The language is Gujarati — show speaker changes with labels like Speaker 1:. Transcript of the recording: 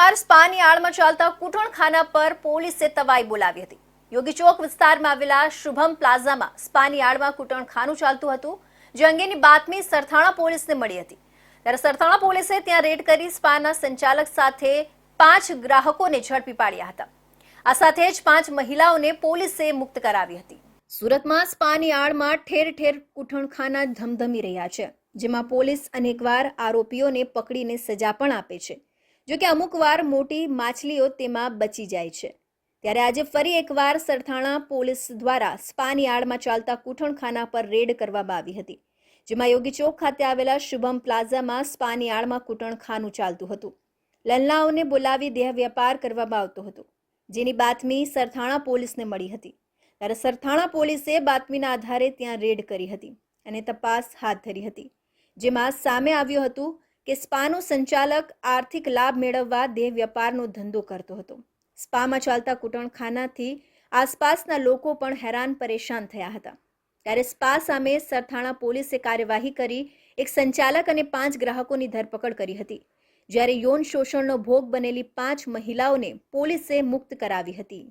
Speaker 1: એકવાર સ્પાની આડમાં ચાલતા કૂટણખાના પર પોલીસે તવાઈ બોલાવી હતી. યોગી ચોક વિસ્તારમાં આવેલા શુભમ પ્લાઝામાં સ્પાની આડમાં કુટણખાનું ચાલતું હતું, જે અંગેની બાતમી સરથાણા પોલીસને મળી હતી. ત્યારે સરથાણા પોલીસે ત્યાં રેડ કરી સ્પાના સંચાલક સાથે પાંચ ગ્રાહકોને ઝડપી પાડ્યા હતા. આ સાથે જ પાંચ મહિલાઓને પોલીસે મુક્ત કરાવી હતી. સુરતમાં સ્પાની આડમાં ઠેર ઠેર કૂટણખાના ધમધમી રહ્યા છે, જેમાં પોલીસ અનેકવાર આરોપીઓને પકડીને સજા પણ આપે છે. જો કે અમુક વાર મોટી માછલીઓ તેમાં બચી જાય છે. ત્યારે આજે ફરી એકવાર સરથાણા પોલીસ દ્વારા સ્પાની આડમાં ચાલતા કૂટણખાના પર રેડ કરવામાં આવી હતી, જેમાં યોગી ચોક ખાતે આવેલા શુભમ પ્લાઝામાં સ્પાની આડમાં કૂટણખાનું ચાલતું હતું. લલ્લાઓને બોલાવી દેહ વ્યાપાર કરવામાં આવતો હતો, જેની બાતમી સરથાણા પોલીસને મળી હતી. ત્યારે સરથાણા પોલીસે બાતમીના આધારે ત્યાં રેડ કરી હતી અને તપાસ હાથ ધરી હતી, જેમાં સામે આવ્યું હતું કે સ્પાનો સંચાલક આર્થિક લાભ મેળવવા દેહ વ્યાપારનો ધંધો કરતો હતો. સ્પામાં ચાલતા કૂટણખાનાથી આસપાસના લોકો પણ હેરાન પરેશાન થયા હતા. ત્યારે સ્પા સામે સરથાણા પોલીસે કાર્યવાહી કરી એક સંચાલક અને પાંચ ગ્રાહકોની ધરપકડ કરી હતી. જ્યારે યૌન શોષણનો ભોગ બનેલી પાંચ મહિલાઓને પોલીસે મુક્ત કરાવી હતી.